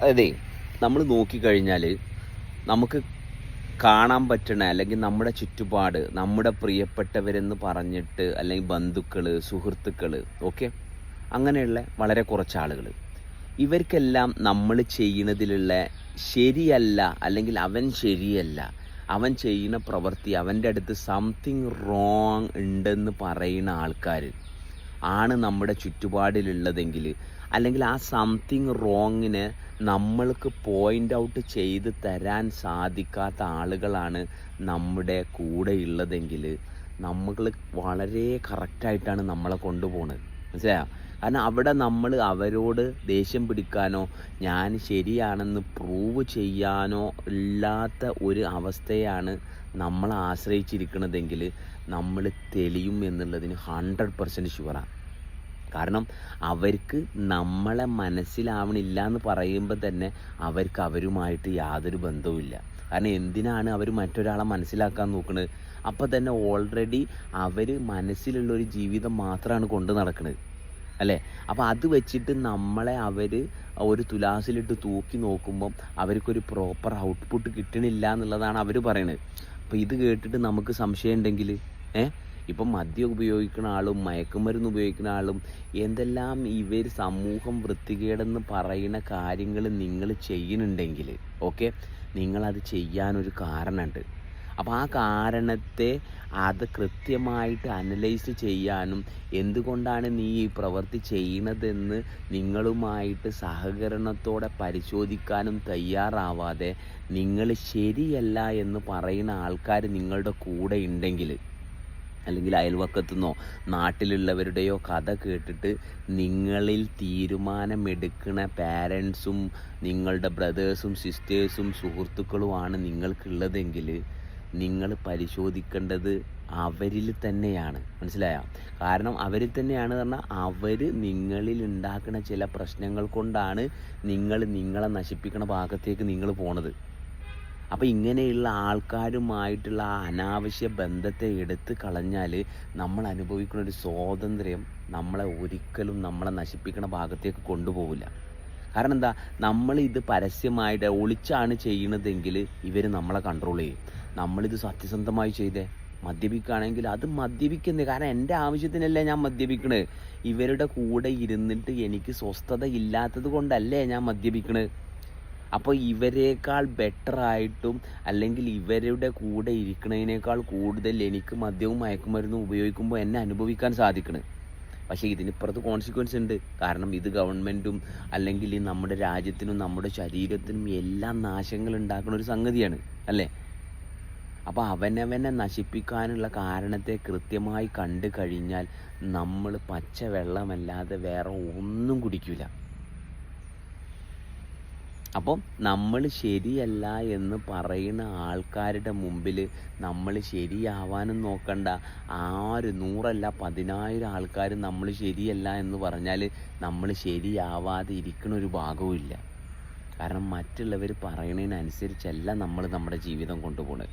അതെ നമ്മൾ നോക്കിക്കഴിഞ്ഞാൽ നമുക്ക് കാണാൻ പറ്റണ അല്ലെങ്കിൽ നമ്മുടെ ചുറ്റുപാട് നമ്മുടെ പ്രിയപ്പെട്ടവരെന്ന് പറഞ്ഞിട്ട് അല്ലെങ്കിൽ ബന്ധുക്കൾ സുഹൃത്തുക്കൾ ഓക്കെ? അങ്ങനെയുള്ള വളരെ കുറച്ച് ആളുകൾ ഇവർക്കെല്ലാം നമ്മൾ ചെയ്യുന്നതിലുള്ള ശരിയല്ല അല്ലെങ്കിൽ അവൻ ശരിയല്ല അവൻ ചെയ്യുന്ന പ്രവൃത്തി അവന്റെ അടുത്ത് സംതിങ് റോങ് ഉണ്ടെന്ന് പറയുന്ന ആൾക്കാർ ആണ് നമ്മുടെ ചുറ്റുപാടിലുള്ളതെങ്കിൽ അല്ലെങ്കിൽ ആ സംതിങ് റോങ്ങിന് നമ്മൾക്ക് പോയിന്റ് ഔട്ട് ചെയ്ത് തരാൻ സാധിക്കാത്ത ആളുകളാണ് നമ്മുടെ കൂടെ ഉള്ളതെങ്കിൽ നമ്മൾ വളരെ കറക്റ്റായിട്ടാണ് നമ്മളെ കൊണ്ടുപോകുന്നത് മനസ്സിലായോ? കാരണം അവിടെ നമ്മൾ അവരോട് ദേഷ്യം പിടിക്കാനോ ഞാൻ ശരിയാണെന്ന് പ്രൂവ് ചെയ്യാനോ ഇല്ലാത്ത ഒരു അവസ്ഥയാണ് നമ്മൾ ആശ്രയിച്ചിരിക്കുന്നതെങ്കിൽ നമ്മൾ തെളിയും എന്നുള്ളതിന് ഹൺഡ്രഡ് പെർസെന്റ് ഷുവറാണ് കാരണം അവർക്ക് നമ്മളെ മനസ്സിലാവണില്ല എന്ന് പറയുമ്പോൾ തന്നെ അവർക്ക് അവരുമായിട്ട് യാതൊരു ബന്ധവുമില്ല. കാരണം എന്തിനാണ് അവർ മറ്റൊരാളെ മനസ്സിലാക്കാൻ നോക്കുന്നത് അപ്പോൾ തന്നെ ഓൾറെഡി അവർ മനസ്സിലുള്ള ഒരു ജീവിതം മാത്രമാണ് കൊണ്ട് നടക്കുന്നത് അല്ലേ? അപ്പോൾ അത് വെച്ചിട്ട് നമ്മളെ അവർ ഒരു തുലാസിലിട്ട് തൂക്കി നോക്കുമ്പം അവർക്കൊരു പ്രോപ്പർ ഔട്ട്പുട്ട് കിട്ടണില്ല എന്നുള്ളതാണ് അവർ പറയുന്നത് അപ്പോൾ ഇത് കേട്ടിട്ട് നമുക്ക് സംശയം ഉണ്ടെങ്കിൽ ഏ? ഇപ്പം മദ്യം ഉപയോഗിക്കുന്ന ആളും മയക്കുമരുന്ന് ഉപയോഗിക്കുന്ന ആളും എന്തെല്ലാം ഇവർ സമൂഹം വൃത്തികേടെന്ന് പറയുന്ന കാര്യങ്ങൾ നിങ്ങൾ ചെയ്യുന്നുണ്ടെങ്കിൽ ഓക്കെ? നിങ്ങളത് ചെയ്യാനൊരു കാരണമുണ്ട് അപ്പോൾ ആ കാരണത്തെ അത് കൃത്യമായിട്ട് അനലൈസ് ചെയ്യാനും എന്തുകൊണ്ടാണ് നീ ഈ പ്രവൃത്തി ചെയ്യുന്നതെന്ന് നിങ്ങളുമായിട്ട് സഹകരണത്തോടെ പരിശോധിക്കാനും തയ്യാറാവാതെ നിങ്ങൾ ശരിയല്ല എന്ന് പറയുന്ന ആൾക്കാർ നിങ്ങളുടെ കൂടെ ഉണ്ടെങ്കിൽ അല്ലെങ്കിൽ അയൽവക്കത്തുനിന്നോ നാട്ടിലുള്ളവരുടെയോ കഥ കേട്ടിട്ട് നിങ്ങളിൽ തീരുമാനമെടുക്കുന്ന പാരൻസും നിങ്ങളുടെ ബ്രദേഴ്സും സിസ്റ്റേഴ്സും സുഹൃത്തുക്കളുമാണ് നിങ്ങൾക്കുള്ളതെങ്കിൽ നിങ്ങൾ പരിശോധിക്കേണ്ടത് അവരിൽ തന്നെയാണ്. മനസ്സിലായോ? കാരണം അവരിൽ തന്നെയാണ് പറഞ്ഞാൽ അവർ നിങ്ങളിൽ ഉണ്ടാക്കുന്ന ചില പ്രശ്നങ്ങൾ കൊണ്ടാണ് നിങ്ങൾ നിങ്ങളെ നശിപ്പിക്കുന്ന ഭാഗത്തേക്ക് നിങ്ങൾ പോണത്. അപ്പോൾ ഇങ്ങനെയുള്ള ആൾക്കാരുമായിട്ടുള്ള ആ അനാവശ്യ ബന്ധത്തെ എടുത്ത് കളഞ്ഞാൽ നമ്മൾ അനുഭവിക്കുന്ന ഒരു സ്വാതന്ത്ര്യം നമ്മളെ ഒരിക്കലും നമ്മളെ നശിപ്പിക്കുന്ന ഭാഗത്തേക്ക് കൊണ്ടുപോകില്ല കാരണം എന്താ? നമ്മൾ ഇത് പരസ്യമായിട്ട് ഒളിച്ചാണ് ചെയ്യണതെങ്കിൽ ഇവർ നമ്മളെ കൺട്രോൾ ചെയ്യും. നമ്മളിത് സത്യസന്ധമായി ചെയ്തേ. മദ്യപിക്കുകയാണെങ്കിൽ അത് മദ്യപിക്കുന്നത് കാരണം എന്റെ ആവശ്യത്തിനല്ലേ ഞാൻ മദ്യപിക്കണത് ഇവരുടെ കൂടെ ഇരുന്നിട്ട് എനിക്ക് സ്വസ്ഥത ഇല്ലാത്തത് കൊണ്ടല്ലേ ഞാൻ മദ്യപിക്കണത് അപ്പോൾ ഇവരെക്കാൾ ബെറ്റർ ആയിട്ടും അല്ലെങ്കിൽ ഇവരുടെ കൂടെ ഇരിക്കുന്നതിനേക്കാൾ കൂടുതൽ എനിക്ക് മദ്യവും മയക്കുമരുന്നും ഉപയോഗിക്കുമ്പോൾ എന്നെ അനുഭവിക്കാൻ സാധിക്കണം. പക്ഷേ ഇതിനിപ്പുറത്ത് കോൺസിക്വൻസ് ഉണ്ട്. കാരണം ഇത് ഗവൺമെന്റും അല്ലെങ്കിൽ നമ്മുടെ രാജ്യത്തിനും നമ്മുടെ ശരീരത്തിനും എല്ലാം നാശങ്ങൾ ഉണ്ടാക്കുന്ന ഒരു സംഗതിയാണ്. അല്ലേ? അപ്പോൾ അവനവനെ നശിപ്പിക്കാനുള്ള കാരണത്തെ കൃത്യമായി കണ്ടു കഴിഞ്ഞാൽ നമ്മൾ പച്ച വെള്ളമല്ലാതെ വേറെ ഒന്നും കുടിക്കില്ല അപ്പം നമ്മൾ ശരിയല്ല എന്ന് പറയുന്ന ആൾക്കാരുടെ മുമ്പിൽ നമ്മൾ ശരിയാവാനും നോക്കണ്ട. ആര് നൂറല്ല പതിനായിരം ആൾക്കാർ നമ്മൾ ശരിയല്ല എന്ന് പറഞ്ഞാൽ നമ്മൾ ശരിയാവാതെ ഇരിക്കുന്ന ഒരു ഭാഗവും കാരണം മറ്റുള്ളവർ പറയുന്നതിനനുസരിച്ചല്ല നമ്മൾ നമ്മുടെ ജീവിതം കൊണ്ടുപോകുന്നത്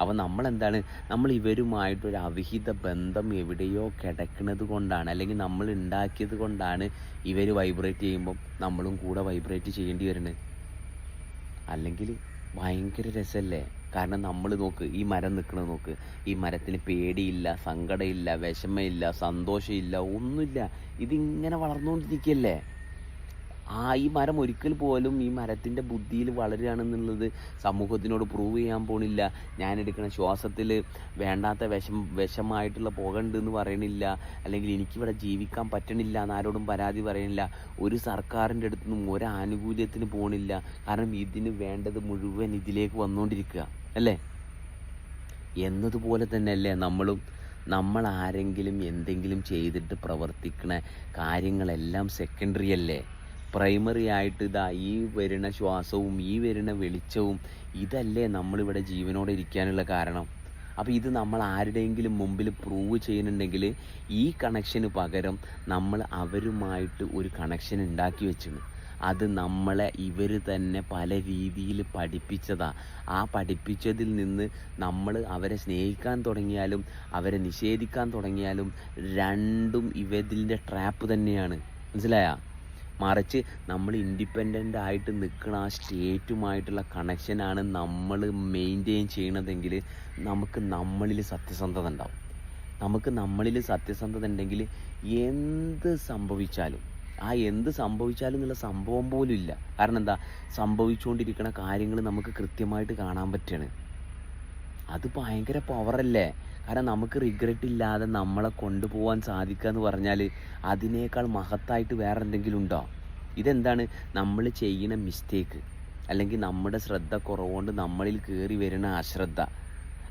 അപ്പോൾ നമ്മളെന്താണ്? നമ്മൾ ഇവരുമായിട്ടൊരു അവിഹിത ബന്ധം എവിടെയോ കിടക്കുന്നത് കൊണ്ടാണ് അല്ലെങ്കിൽ നമ്മൾ ഉണ്ടാക്കിയത് കൊണ്ടാണ് ഇവർ വൈബ്രേറ്റ് ചെയ്യുമ്പം നമ്മളും കൂടെ വൈബ്രേറ്റ് ചെയ്യേണ്ടി വരുന്നത് അല്ലെങ്കിൽ ഭയങ്കര രസമല്ലേ കാരണം നമ്മൾ നോക്ക് ഈ മരം നിൽക്കുന്നത് നോക്ക്. ഈ മരത്തിന് പേടിയില്ല സങ്കടമില്ല വിഷമയില്ല സന്തോഷമില്ല ഒന്നുമില്ല. ഇതിങ്ങനെ വളർന്നുകൊണ്ടിരിക്കുകയല്ലേ ആ ഈ മരം ഒരിക്കൽ പോലും ഈ മരത്തിന്റെ ബുദ്ധിയിൽ വളരുകയാണെന്നുള്ളത് സമൂഹത്തിനോട് പ്രൂവ് ചെയ്യാൻ പോണില്ല. ഞാൻ എടുക്കുന്ന ശ്വാസത്തിൽ വേണ്ടാത്ത വിഷം വിഷമായിട്ടുള്ള പുകണ്ട് എന്ന് പറയണില്ല. അല്ലെങ്കിൽ എനിക്കിവിടെ ജീവിക്കാൻ പറ്റണില്ല എന്നാരോടും പരാതി പറയണില്ല. ഒരു സർക്കാരിന്റെ അടുത്തുനിന്നും ഒരു ആനുകൂല്യത്തിന് പോണില്ല. കാരണം ഇതിന് വേണ്ടത് മുഴുവൻ ഇതിലേക്ക് വന്നുകൊണ്ടിരിക്കുക അല്ലേ? എന്നതുപോലെ തന്നെയല്ലേ നമ്മളും. നമ്മൾ ആരെങ്കിലും എന്തെങ്കിലും ചെയ്തിട്ട് പ്രവർത്തിക്കണ കാര്യങ്ങളെല്ലാം സെക്കൻഡറി അല്ലേ? പ്രൈമറി ആയിട്ട് ഇതാ ഈ വരുന്ന ശ്വാസവും ഈ വരുന്ന വെളിച്ചവും ഇതല്ലേ നമ്മളിവിടെ ജീവനോടെ ഇരിക്കാനുള്ള കാരണം. അപ്പോൾ ഇത് നമ്മൾ ആരുടെയെങ്കിലും മുമ്പിൽ പ്രൂവ് ചെയ്യുന്നുണ്ടെങ്കിൽ ഈ കണക്ഷന് പകരം നമ്മൾ അവരുമായിട്ട് ഒരു കണക്ഷൻ ഉണ്ടാക്കി വെച്ചിരുന്നു. അത് നമ്മളെ ഇവർ തന്നെ പല രീതിയിൽ പഠിപ്പിച്ചതാ. ആ പഠിപ്പിച്ചതിൽ നിന്ന് നമ്മൾ അവരെ സ്നേഹിക്കാൻ തുടങ്ങിയാലും അവരെ നിഷേധിക്കാൻ തുടങ്ങിയാലും രണ്ടും ഇവതിന്റെ ട്രാപ്പ് തന്നെയാണ്. മനസ്സിലായ? മറിച്ച് നമ്മൾ ഇൻഡിപെൻഡന്റ് ആയിട്ട് നിൽക്കുന്ന ആ സ്റ്റേറ്റുമായിട്ടുള്ള കണക്ഷനാണ് നമ്മൾ മെയിന്റെയിൻ ചെയ്യണതെങ്കിൽ നമുക്ക് നമ്മളിൽ സത്യസന്ധത ഉണ്ടാവും. നമുക്ക് നമ്മളിൽ സത്യസന്ധത ഉണ്ടെങ്കിൽ എന്ത് സംഭവിച്ചാലും ആ എന്ത് സംഭവിച്ചാലും എന്നുള്ള സംഭവം പോലും ഇല്ല. കാരണം എന്താ? സംഭവിച്ചുകൊണ്ടിരിക്കുന്ന കാര്യങ്ങൾ നമുക്ക് കൃത്യമായിട്ട് കാണാൻ പറ്റുകയാണ്. അത് ഭയങ്കര പവറല്ലേ കാരണം നമുക്ക് റിഗ്രറ്റ് ഇല്ലാതെ നമ്മളെ കൊണ്ടുപോകാൻ സാധിക്കുക എന്ന് പറഞ്ഞാൽ അതിനേക്കാൾ മഹത്തായിട്ട് വേറെ എന്തെങ്കിലും ഉണ്ടോ? ഇതെന്താണ്? നമ്മൾ ചെയ്യുന്ന മിസ്റ്റേക്ക് അല്ലെങ്കിൽ നമ്മുടെ ശ്രദ്ധ കുറവുകൊണ്ട് നമ്മളിൽ കയറി വരുന്ന അശ്രദ്ധ.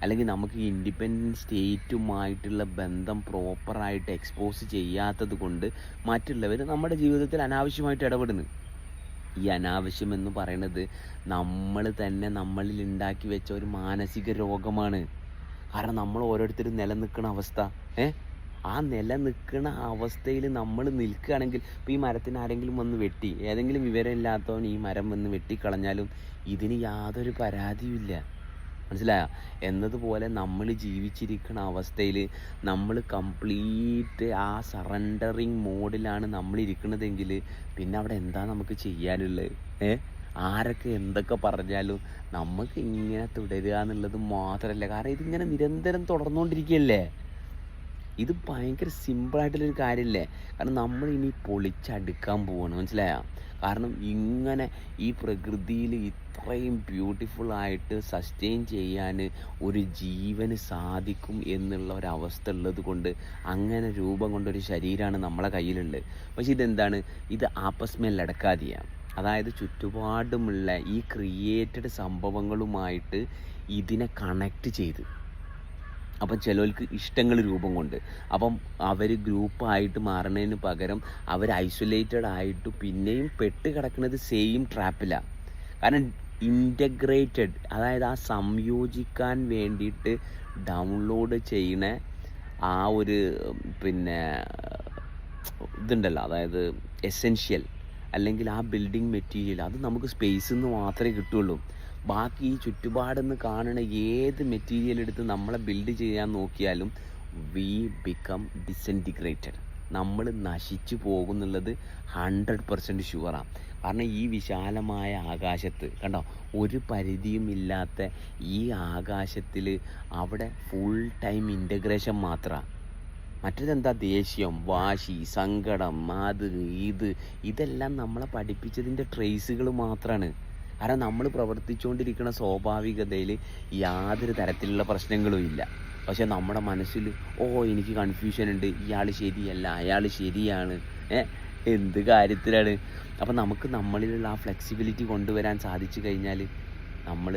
അല്ലെങ്കിൽ നമുക്ക് ഇൻഡിപെൻഡന്റ് സ്റ്റേറ്റുമായിട്ടുള്ള ബന്ധം പ്രോപ്പറായിട്ട് എക്സ്പോസ് ചെയ്യാത്തത് കൊണ്ട് മറ്റുള്ളവർ നമ്മുടെ ജീവിതത്തിൽ അനാവശ്യമായിട്ട് ഇടപെടുന്നു. ഈ അനാവശ്യം എന്ന് പറയുന്നത് നമ്മൾ തന്നെ നമ്മളിൽ ഉണ്ടാക്കി വെച്ച ഒരു മാനസിക രോഗമാണ്. കാരണം നമ്മൾ ഓരോരുത്തരും നിലനിൽക്കുന്ന അവസ്ഥ. ഏ? ആ നിലനിൽക്കുന്ന അവസ്ഥയിൽ നമ്മൾ നിൽക്കുകയാണെങ്കിൽ ഇപ്പോൾ ഈ മരത്തിന് ആരെങ്കിലും വന്ന് വെട്ടി ഏതെങ്കിലും വിവരമില്ലാത്തവൻ ഈ മരം വന്ന് വെട്ടിക്കളഞ്ഞാലും ഇതിന് യാതൊരു പരാതിയുമില്ല മനസ്സിലായോ? എന്നതുപോലെ നമ്മൾ ജീവിച്ചിരിക്കുന്ന അവസ്ഥയിൽ നമ്മൾ കംപ്ലീറ്റ് ആ സറണ്ടറിങ് മോഡിലാണ് നമ്മൾ ഇരിക്കുന്നതെങ്കിൽ പിന്നെ അവിടെ എന്താ നമുക്ക് ചെയ്യാനുള്ളത്? ഏ? ആരൊക്കെ എന്തൊക്കെ പറഞ്ഞാലും നമുക്ക് ഇങ്ങനെ തുടരുക എന്നുള്ളത് മാത്രമല്ല കാരണം ഇതിങ്ങനെ നിരന്തരം തുടർന്നുകൊണ്ടിരിക്കുകയല്ലേ? ഇത് ഭയങ്കര സിമ്പിളായിട്ടുള്ളൊരു കാര്യമല്ലേ കാരണം നമ്മൾ ഇനി പൊളിച്ചടുക്കാൻ പോവാണ്. മനസ്സിലായ? കാരണം ഇങ്ങനെ ഈ പ്രകൃതിയിൽ ഇത്രയും ബ്യൂട്ടിഫുള്ളായിട്ട് സസ്റ്റെയിൻ ചെയ്യാൻ ഒരു ജീവന് സാധിക്കും എന്നുള്ള ഒരവസ്ഥ ഉള്ളത് കൊണ്ട് അങ്ങനെ രൂപം കൊണ്ടൊരു ശരീരമാണ് നമ്മളെ കയ്യിലുള്ളത് പക്ഷെ ഇതെന്താണ്? ഇത് ആപ്പസ്മേൽ അടക്കാതെയാണ് അതായത് ചുറ്റുപാടുമുള്ള ഈ ക്രിയേറ്റഡ് സംഭവങ്ങളുമായിട്ട് ഇതിനെ കണക്ട് ചെയ്ത്. അപ്പം ചിലർക്ക് ഇഷ്ടങ്ങൾ രൂപം കൊണ്ട്. അപ്പം അവർ ഗ്രൂപ്പായിട്ട് മാറുന്നതിന് പകരം അവർ ഐസൊലേറ്റഡ് ആയിട്ട് പിന്നെയും പെട്ട് കിടക്കുന്നത് സെയിം ട്രാപ്പിലാണ് കാരണം ഇന്റഗ്രേറ്റഡ് അതായത് ആ സംയോജിക്കാൻ വേണ്ടിയിട്ട് ഡൗൺലോഡ് ചെയ്യുന്ന ആ ഒരു പിന്നെ ഇതുണ്ടല്ലോ അതായത് എസെൻഷ്യൽ അല്ലെങ്കിൽ ആ ബിൽഡിംഗ് മെറ്റീരിയൽ അത് നമുക്ക് സ്പേസിൽ നിന്ന് മാത്രമേ കിട്ടുള്ളൂ. ബാക്കി ഈ ചുറ്റുപാടെന്ന് കാണുന്ന ഏത് മെറ്റീരിയൽ എടുത്ത് നമ്മളെ ബിൽഡ് ചെയ്യാൻ നോക്കിയാലും വി ബിക്കം ഡിസന്റിഗ്രേറ്റഡ് നമ്മൾ നശിച്ചു പോകുന്നുള്ളത് ഹൺഡ്രഡ് പെർസെന്റ് ഷുവറാണ് കാരണം ഈ വിശാലമായ ആകാശത്ത് കണ്ടോ? ഒരു പരിധിയും ഇല്ലാത്ത ഈ ആകാശത്തിൽ അവിടെ ഫുൾ ടൈം ഇന്റഗ്രേഷൻ മാത്രമാണ് മറ്റേതെന്താ ദേഷ്യം വാശി സങ്കടം അത് ഇത് ഇതെല്ലാം നമ്മളെ പഠിപ്പിച്ചതിന്റെ ട്രേസുകൾ മാത്രമാണ് കാരണം നമ്മൾ പ്രവർത്തിച്ചുകൊണ്ടിരിക്കുന്ന സ്വാഭാവികതയിൽ യാതൊരു തരത്തിലുള്ള പ്രശ്നങ്ങളും ഇല്ല. പക്ഷെ നമ്മുടെ മനസ്സിൽ ഓ എനിക്ക് കൺഫ്യൂഷൻ ഉണ്ട്. ഇയാൾ ശരിയല്ല അയാൾ ശരിയാണ്. എന്ത് കാര്യത്തിലാണ്? അപ്പം നമുക്ക് നമ്മളിലുള്ള ആ ഫ്ലെക്സിബിലിറ്റി കൊണ്ടുവരാൻ സാധിച്ചു കഴിഞ്ഞാൽ നമ്മൾ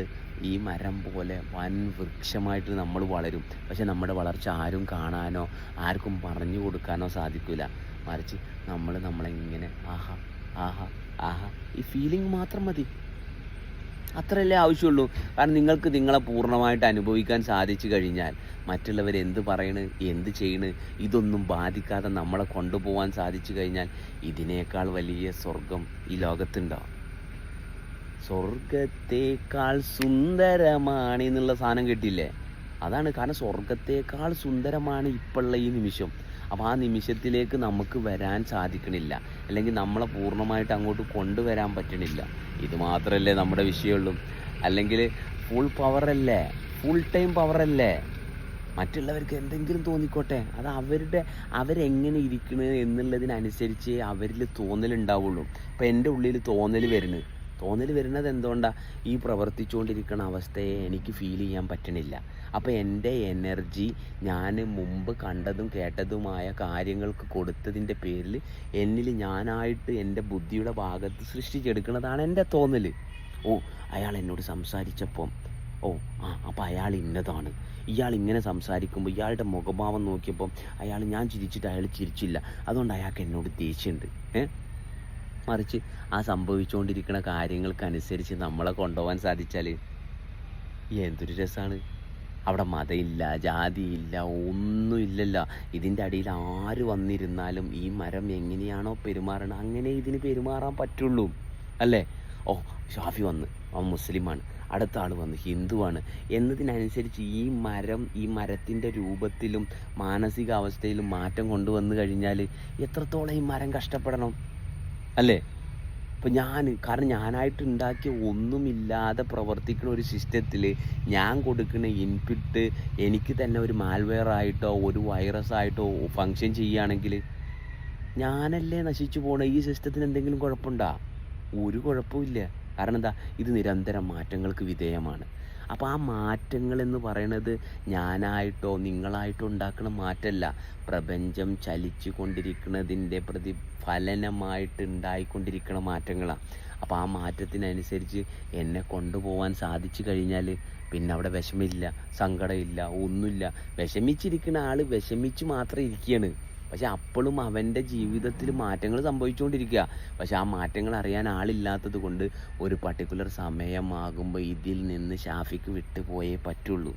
ഈ മരം പോലെ വൻ വൃക്ഷമായിട്ട് നമ്മൾ വളരും. പക്ഷെ നമ്മുടെ വളർച്ച ആരും കാണാനോ ആർക്കും പറഞ്ഞു കൊടുക്കാനോ സാധിക്കില്ല മറിച്ച് നമ്മൾ നമ്മളിങ്ങനെ ആഹാ ആഹാ ആഹാ ഈ ഫീലിംഗ് മാത്രം മതി. അത്രയല്ലേ ആവശ്യമുള്ളൂ. കാരണം നിങ്ങൾക്ക് നിങ്ങളെ പൂർണമായിട്ട് അനുഭവിക്കാൻ സാധിച്ചു കഴിഞ്ഞാൽ മറ്റുള്ളവർ എന്ത് പറയണ് എന്ത് ചെയ്യണ് ഇതൊന്നും ബാധിക്കാതെ നമ്മളെ കൊണ്ടുപോകാൻ സാധിച്ചു കഴിഞ്ഞാൽ ഇതിനേക്കാൾ വലിയ സ്വർഗം ഈ ലോകത്തുണ്ടാവും സ്വർഗത്തേക്കാൾ സുന്ദരമാണ് എന്നുള്ള സാധനം കിട്ടിയില്ലേ അതാണ് കാരണം സ്വർഗത്തേക്കാൾ സുന്ദരമാണ് ഇപ്പോഴുള്ള ഈ നിമിഷം. അപ്പോൾ ആ നിമിഷത്തിലേക്ക് നമുക്ക് വരാൻ സാധിക്കണില്ല. അല്ലെങ്കിൽ നമ്മളെ പൂർണമായിട്ട് അങ്ങോട്ട് കൊണ്ടുവരാൻ പറ്റണില്ല. ഇത് മാത്രമല്ലേ നമ്മുടെ വിഷയമുള്ളൂ. അല്ലെങ്കിൽ ഫുൾ പവറല്ലേ ഫുൾ ടൈം പവറല്ലേ മറ്റുള്ളവർക്ക് എന്തെങ്കിലും തോന്നിക്കോട്ടെ. അത് അവരുടെ അവരെങ്ങനെ ഇരിക്കണ് എന്നുള്ളതിനനുസരിച്ച് അവരിൽ തോന്നലുണ്ടാവുള്ളൂ. ഇപ്പം എന്റെ ഉള്ളിൽ തോന്നൽ വരുന്നത് തോന്നൽ വരുന്നത് എന്തുകൊണ്ടാണ് ഈ പ്രവർത്തിച്ചുകൊണ്ടിരിക്കുന്ന അവസ്ഥയെ എനിക്ക് ഫീൽ ചെയ്യാൻ പറ്റണില്ല. അപ്പോൾ എന്റെ എനർജി ഞാൻ മുമ്പ് കണ്ടതും കേട്ടതുമായ കാര്യങ്ങൾക്ക് കൊടുത്തതിന്റെ പേരിൽ എന്നിൽ ഞാനായിട്ട് എന്റെ ബുദ്ധിയുടെ ഭാഗത്ത് സൃഷ്ടിച്ചെടുക്കുന്നതാണ് എന്റെ തോന്നൽ ഓ അയാൾ എന്നോട് സംസാരിച്ചപ്പം ഓ ആ അപ്പോൾ അയാൾ ഇന്നതാണ്. ഇയാൾ ഇങ്ങനെ സംസാരിക്കുമ്പോൾ ഇയാളുടെ മുഖഭാവം നോക്കിയപ്പം അയാൾ ഞാൻ ചിരിച്ചിട്ട് അയാൾ ചിരിച്ചില്ല. അതുകൊണ്ട് അയാൾക്ക് എന്നോട് ദേഷ്യമുണ്ട് ഏ? മറിച്ച് ആ സംഭവിച്ചുകൊണ്ടിരിക്കുന്ന കാര്യങ്ങൾക്കനുസരിച്ച് നമ്മളെ കൊണ്ടുപോകാൻ സാധിച്ചാൽ എന്തൊരു രസമാണ് അവിടെ മതമില്ല ജാതിയില്ല ഒന്നുമില്ലല്ലോ. ഇതിന്റെ അടിയിൽ ആര് വന്നിരുന്നാലും ഈ മരം എങ്ങനെയാണോ പെരുമാറണം അങ്ങനെ ഇതിന് പെരുമാറാൻ പറ്റുള്ളൂ. അല്ലേ? ഓ ഷാഫി വന്ന്. അവൻ മുസ്ലിമാണ്. അടുത്ത ആൾ വന്ന് ഹിന്ദുവാണ്. എന്നതിനനുസരിച്ച് ഈ മരം ഈ മരത്തിന്റെ രൂപത്തിലും മാനസികാവസ്ഥയിലും മാറ്റം കൊണ്ടുവന്നു കഴിഞ്ഞാൽ എത്രത്തോളം ഈ മരം കഷ്ടപ്പെടണം? അല്ലേ? ഇപ്പം ഞാൻ കാരണം ഞാനായിട്ട് ഉണ്ടാക്കിയ ഒന്നുമില്ലാതെ പ്രവർത്തിക്കുന്ന ഒരു സിസ്റ്റത്തിൽ ഞാൻ കൊടുക്കുന്ന ഇൻപുട്ട് എനിക്ക് തന്നെ ഒരു മാൽവെയർ ആയിട്ടോ ഒരു വൈറസ് ആയിട്ടോ ഫങ്ഷൻ ചെയ്യുകയാണെങ്കിൽ ഞാനല്ലേ നശിച്ചു പോണ ഈ സിസ്റ്റത്തിന് എന്തെങ്കിലും കുഴപ്പമുണ്ടോ? ഒരു കുഴപ്പമില്ല കാരണം എന്താ? ഇത് നിരന്തരം മാറ്റങ്ങൾക്ക് വിധേയമാണ്. അപ്പോൾ ആ മാറ്റങ്ങൾ എന്ന് പറയണത് ഞാനായിട്ടോ നിങ്ങളായിട്ടോ ഉണ്ടാക്കുന്ന മാറ്റമല്ല പ്രപഞ്ചം ചലിച്ചു കൊണ്ടിരിക്കുന്നതിന്റെ പ്രതിഫലനമായിട്ട് ഉണ്ടായിക്കൊണ്ടിരിക്കുന്ന മാറ്റങ്ങളാണ് അപ്പോൾ ആ മാറ്റത്തിനനുസരിച്ച് എന്നെ കൊണ്ടുപോകാൻ സാധിച്ചു കഴിഞ്ഞാൽ പിന്നെ അവിടെ വിഷമില്ല സങ്കടമില്ല ഒന്നുമില്ല. വിഷമിച്ചിരിക്കുന്ന ആൾ വിഷമിച്ച് മാത്രം ഇരിക്കുകയാണ് പക്ഷെ അപ്പോഴും അവന്റെ ജീവിതത്തിൽ മാറ്റങ്ങൾ സംഭവിച്ചുകൊണ്ടിരിക്കുക. പക്ഷെ ആ മാറ്റങ്ങൾ അറിയാൻ ആളില്ലാത്തത് കൊണ്ട് ഒരു പർട്ടിക്കുലർ സമയമാകുമ്പോൾ ഇതിൽ നിന്ന് ഷാഫിക്ക് വിട്ടു പോയേ പറ്റുള്ളൂ.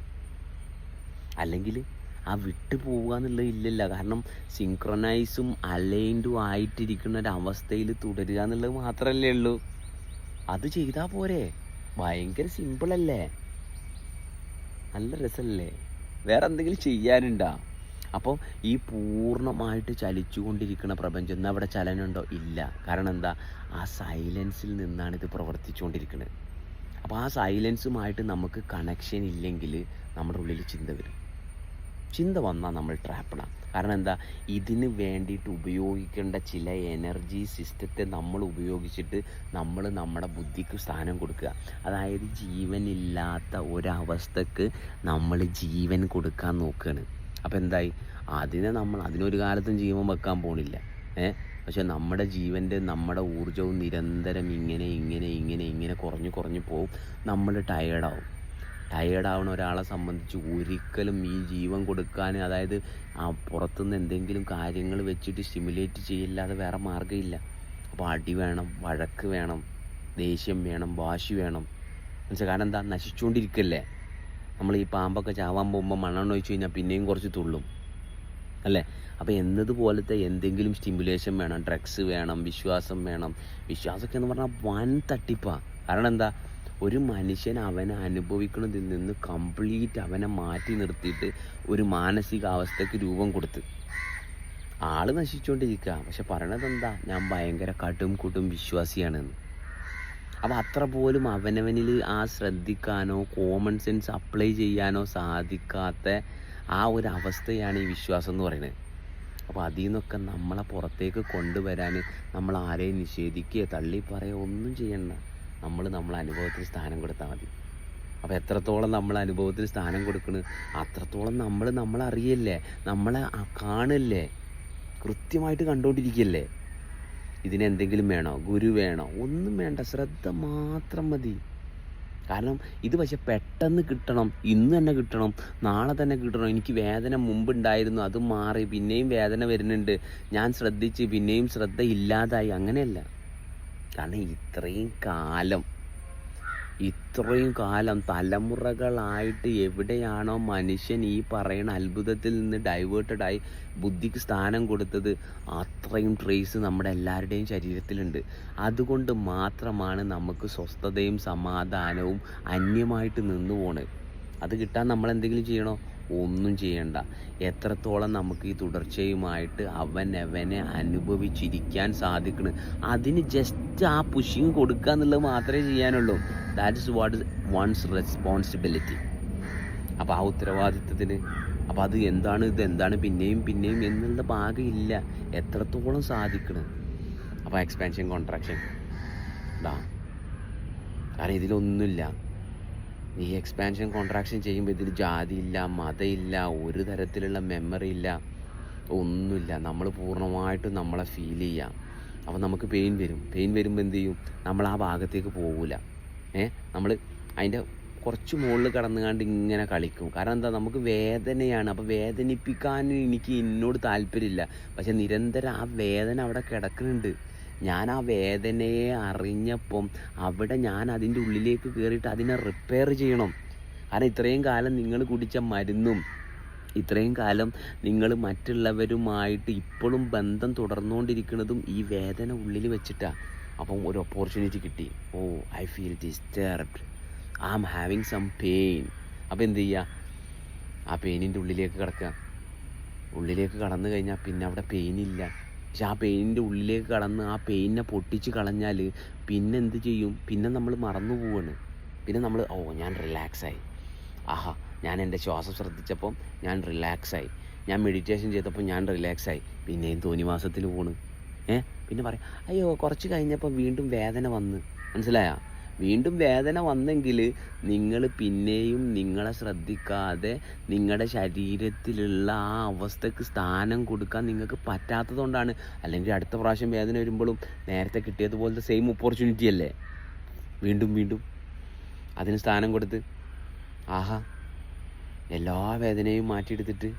അല്ലെങ്കിൽ ആ വിട്ടു പോവുക എന്നുള്ളത് ഇല്ലല്ല. കാരണം സിങ്ക്രനൈസും അലൈൻഡും ആയിട്ടിരിക്കുന്ന ഒരു അവസ്ഥയിൽ തുടരുക എന്നുള്ളത് മാത്രമല്ലേ ഉള്ളൂ. അത് ചെയ്താൽ പോരെ. ഭയങ്കര സിമ്പിളല്ലേ നല്ല രസമല്ലേ? വേറെ എന്തെങ്കിലും ചെയ്യാനുണ്ടോ? അപ്പോൾ ഈ പൂർണമായിട്ട് ചലിച്ചുകൊണ്ടിരിക്കുന്ന പ്രപഞ്ചം ഇന്ന് അവിടെ ചലനമുണ്ടോ ഇല്ല. കാരണം എന്താ? ആ സൈലൻസിൽ നിന്നാണ് ഇത് പ്രവർത്തിച്ചുകൊണ്ടിരിക്കുന്നത്. അപ്പോൾ ആ സൈലൻസുമായിട്ട് നമുക്ക് കണക്ഷൻ ഇല്ലെങ്കിൽ നമ്മുടെ ഉള്ളിൽ ചിന്ത വരും. ചിന്ത വന്നാൽ നമ്മൾ ട്രാപ്പണം കാരണം എന്താ? ഇതിന് വേണ്ടിയിട്ട് ഉപയോഗിക്കേണ്ട ചില എനർജി സിസ്റ്റത്തെ നമ്മൾ ഉപയോഗിച്ചിട്ട് നമ്മൾ നമ്മുടെ ബുദ്ധിക്ക് സ്ഥാനം കൊടുക്കുക. അതായത് ജീവനില്ലാത്ത ഒരവസ്ഥക്ക് നമ്മൾ ജീവൻ കൊടുക്കാൻ നോക്കുകയാണ്. അപ്പോൾ എന്തായി? അതിനെ നമ്മൾ അതിനൊരു കാലത്തും ജീവൻ വെക്കാൻ പോണില്ല. ഏ? പക്ഷെ നമ്മുടെ ജീവന്റെ നമ്മുടെ ഊർജവും നിരന്തരം ഇങ്ങനെ ഇങ്ങനെ ഇങ്ങനെ ഇങ്ങനെ കുറഞ്ഞു കുറഞ്ഞു പോവും. നമ്മൾ ടയേർഡാവും ടയേർഡാവുന്ന ഒരാളെ സംബന്ധിച്ച് ഒരിക്കലും ഈ ജീവൻ കൊടുക്കാൻ അതായത് ആ പുറത്തുനിന്ന് എന്തെങ്കിലും കാര്യങ്ങൾ വെച്ചിട്ട് സ്റ്റിമുലേറ്റ് ചെയ്യില്ലാതെ വേറെ മാർഗമില്ല. അപ്പോൾ അടി വേണം വഴക്ക് വേണം ദേഷ്യം വേണം വാശി വേണം. മനസ്സിലായി കാരണം എന്താ? നശിച്ചുകൊണ്ടിരിക്കല്ലേ നമ്മൾ ഈ പാമ്പൊക്കെ ചാവാൻ പോകുമ്പോൾ മണ്ണെണ്ണ ഒഴിച്ച് കഴിഞ്ഞാൽ പിന്നെയും കുറച്ച് തുള്ളും. അല്ലേ? അപ്പോൾ എന്നതുപോലത്തെ എന്തെങ്കിലും സ്റ്റിമുലേഷൻ വേണം ഡ്രഗ്സ് വേണം വിശ്വാസം വേണം. വിശ്വാസമൊക്കെ എന്ന് പറഞ്ഞാൽ വൻ തട്ടിപ്പാണ് കാരണം എന്താ? ഒരു മനുഷ്യൻ അവനെ അനുഭവിക്കുന്നതിൽ നിന്ന് കംപ്ലീറ്റ് അവനെ മാറ്റി നിർത്തിയിട്ട് ഒരു മാനസികാവസ്ഥയ്ക്ക് രൂപം കൊടുത്ത്. ആൾ നശിച്ചുകൊണ്ടിരിക്കുക പക്ഷെ പറയണത് എന്താ ഞാൻ ഭയങ്കര കടും കുടും വിശ്വാസിയാണെന്ന്. അപ്പോൾ അത്ര പോലും അവനവനിൽ ആ ശ്രദ്ധിക്കാനോ കോമൺ സെൻസ് അപ്ലൈ ചെയ്യാനോ സാധിക്കാത്ത ആ ഒരു അവസ്ഥയാണ് ഈ വിശ്വാസം എന്ന് പറയുന്നത്. അപ്പോൾ അതിൽ നിന്നൊക്കെ നമ്മളെ പുറത്തേക്ക് കൊണ്ടുവരാൻ നമ്മൾ ആരെയും നിഷേധിക്കുകയോ തള്ളി പറയുകയോ ഒന്നും ചെയ്യണ്ട. നമ്മൾ നമ്മളെ അനുഭവത്തിന് സ്ഥാനം കൊടുത്താൽ മതി. അപ്പോൾ എത്രത്തോളം നമ്മൾ അനുഭവത്തിന് സ്ഥാനം കൊടുക്കണ്? അത്രത്തോളം നമ്മൾ നമ്മളറിയല്ലേ നമ്മളെ കാണല്ലേ? കൃത്യമായിട്ട് കണ്ടുകൊണ്ടിരിക്കുകയല്ലേ ഇതിനെന്തെങ്കിലും വേണോ? ഗുരു വേണോ? ഒന്നും വേണ്ട. ശ്രദ്ധ മാത്രം മതി. കാരണം ഇത് പക്ഷെ പെട്ടെന്ന് കിട്ടണം. ഇന്ന് തന്നെ കിട്ടണം. നാളെ തന്നെ കിട്ടണം. എനിക്ക് വേദന മുമ്പുണ്ടായിരുന്നു. അത് മാറി. പിന്നെയും വേദന വരുന്നുണ്ട്. ഞാൻ ശ്രദ്ധിച്ച് പിന്നെയും ശ്രദ്ധ ഇല്ലാതായി. അങ്ങനെയല്ല. കാരണം ഇത്രയും കാലം ഇത്രയും കാലം തലമുറകളായിട്ട് എവിടെയാണോ മനുഷ്യൻ ഈ പറയുന്ന അത്ഭുതത്തിൽ നിന്ന് ഡൈവേർട്ടഡായി ബുദ്ധിക്ക് സ്ഥാനം കൊടുത്തത് അത്രയും ട്രേസ് നമ്മുടെ എല്ലാവരുടെയും ശരീരത്തിലുണ്ട്. അതുകൊണ്ട് മാത്രമാണ് നമുക്ക് സ്വസ്ഥതയും സമാധാനവും അന്യമായിട്ട് നിന്നു പോണത്. അത് കിട്ടാൻ നമ്മൾ എന്തെങ്കിലും ചെയ്യണോ? ഒന്നും ചെയ്യണ്ട. എത്രത്തോളം നമുക്ക് ഈ തുടർച്ചയുമായിട്ട് അവൻ അവനെ അനുഭവിച്ചിരിക്കാൻ സാധിക്കണം. അതിന് ജസ്റ്റ് ആ പുഷിങ് കൊടുക്കുക എന്നുള്ളത് മാത്രമേ ചെയ്യാനുള്ളൂ. That is what one's responsibility അപ്പോൾ ആ ഉത്തരവാദിത്വത്തിന് അപ്പോൾ അത് എന്താണ് ഇത് എന്താണ് പിന്നെയും പിന്നെയും എന്നുള്ള ഭാഗമില്ല എത്രത്തോളം സാധിക്കണം. അപ്പോൾ എക്സ്പാൻഷൻ കോൺട്രാക്ഷൻ ഇതാ കാരണം ഇതിലൊന്നുമില്ല. ഈ എക്സ്പാൻഷൻ കോൺട്രാക്ഷൻ ചെയ്യുമ്പോൾ ഇതിൽ ജാതിയില്ല മതമില്ല ഒരു തരത്തിലുള്ള മെമ്മറി ഇല്ല ഒന്നുമില്ല. നമ്മൾ പൂർണമായിട്ടും നമ്മളെ ഫീൽ ചെയ്യാം. അപ്പോൾ നമുക്ക് പെയിൻ വരും. പെയിൻ വരുമ്പോൾ എന്ത് ചെയ്യും? നമ്മൾ ആ ഭാഗത്തേക്ക് പോകില്ല ഏ? നമ്മൾ അതിന്റെ കുറച്ച് മുകളിൽ കടന്നുകാണ്ട് ഇങ്ങനെ കളിക്കും. കാരണം എന്താ? നമുക്ക് വേദനയാണ്. അപ്പോൾ വേദനിപ്പിക്കാൻ എനിക്ക് എന്നോട് താല്പര്യമില്ല. പക്ഷെ നിരന്തരം ആ വേദന അവിടെ കിടക്കുന്നുണ്ട്. ഞാൻ ആ വേദനയെ അറിഞ്ഞപ്പം അവിടെ ഞാൻ അതിന്റെ ഉള്ളിലേക്ക് കയറിയിട്ട് അതിനെ റിപ്പയർ ചെയ്യണം. കാരണം ഇത്രയും കാലം നിങ്ങൾ കുടിച്ച മരുന്നും ഇത്രയും കാലം നിങ്ങൾ മറ്റുള്ളവരുമായിട്ട് ഇപ്പോഴും ബന്ധം തുടർന്നുകൊണ്ടിരിക്കുന്നതും ഈ വേദന ഉള്ളിൽ വെച്ചിട്ടാണ് അപ്പം ഒരു ഓപ്പർച്യൂണിറ്റി കിട്ടി. ഓ I feel disturbed I am having some pain അപ്പോൾ എന്ത് ചെയ്യുക ആ പെയിനിന്റെ ഉള്ളിലേക്ക് കിടക്കുക. ഉള്ളിലേക്ക് കടന്നു കഴിഞ്ഞാൽ പിന്നെ അവിടെ പെയിനില്ല പക്ഷെ ആ പെയിനിന്റെ ഉള്ളിലേക്ക് കടന്ന് ആ പെയിനെ പൊട്ടിച്ച് കളഞ്ഞാൽ പിന്നെ എന്ത് ചെയ്യും? പിന്നെ നമ്മൾ മറന്നു പോവാണ്. പിന്നെ നമ്മൾ ഓ ഞാൻ റിലാക്സായി. ആഹാ ഞാൻ എന്റെ ശ്വാസം ശ്രദ്ധിച്ചപ്പം ഞാൻ റിലാക്സായി. ഞാൻ മെഡിറ്റേഷൻ ചെയ്തപ്പോൾ ഞാൻ റിലാക്സായി. പിന്നെയും തോന്നിവാസത്തിൽ പോണ്. ഏ? പിന്നെ പറയാം അയ്യോ കുറച്ച് കഴിഞ്ഞപ്പോൾ വീണ്ടും വേദന വന്ന്. മനസ്സിലായ? വീണ്ടും വേദന വന്നെങ്കിൽ നിങ്ങൾ പിന്നെയും നിങ്ങളെ ശ്രദ്ധിക്കാതെ നിങ്ങളുടെ ശരീരത്തിലുള്ള ആ അവസ്ഥക്ക് സ്ഥാനം കൊടുക്കാൻ നിങ്ങൾക്ക് പറ്റാത്തതുകൊണ്ടാണ്. അല്ലെങ്കിൽ അടുത്ത പ്രാവശ്യം വേദന വരുമ്പോഴും നേരത്തെ കിട്ടിയതുപോലത്തെ സെയിം ഓപ്പർച്യൂണിറ്റി അല്ലേ? വീണ്ടും വീണ്ടും. അതിന് സ്ഥാനം കൊടുത്ത്. ആഹാ. എല്ലാ വേദനയും മാറ്റിയെടുത്തിട്ട്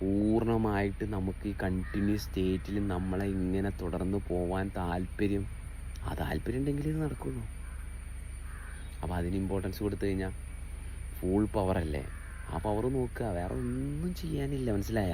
പൂർണമായിട്ട് നമുക്ക് ഈ കണ്ടിന്യൂസ് സ്റ്റേറ്റിൽ നമ്മളെ ഇങ്ങനെ തുടർന്ന് പോവാൻ താല്പര്യം. ആ താല്പര്യം ഉണ്ടെങ്കിൽ ഇത് നടക്കുള്ളൂ. അപ്പോൾ അതിന് ഇമ്പോർട്ടൻസ് കൊടുത്തു കഴിഞ്ഞാൽ ഫുൾ പവറല്ലേ ആ പവർ നോക്കുക. വേറെ ഒന്നും ചെയ്യാനില്ല. മനസ്സിലായ?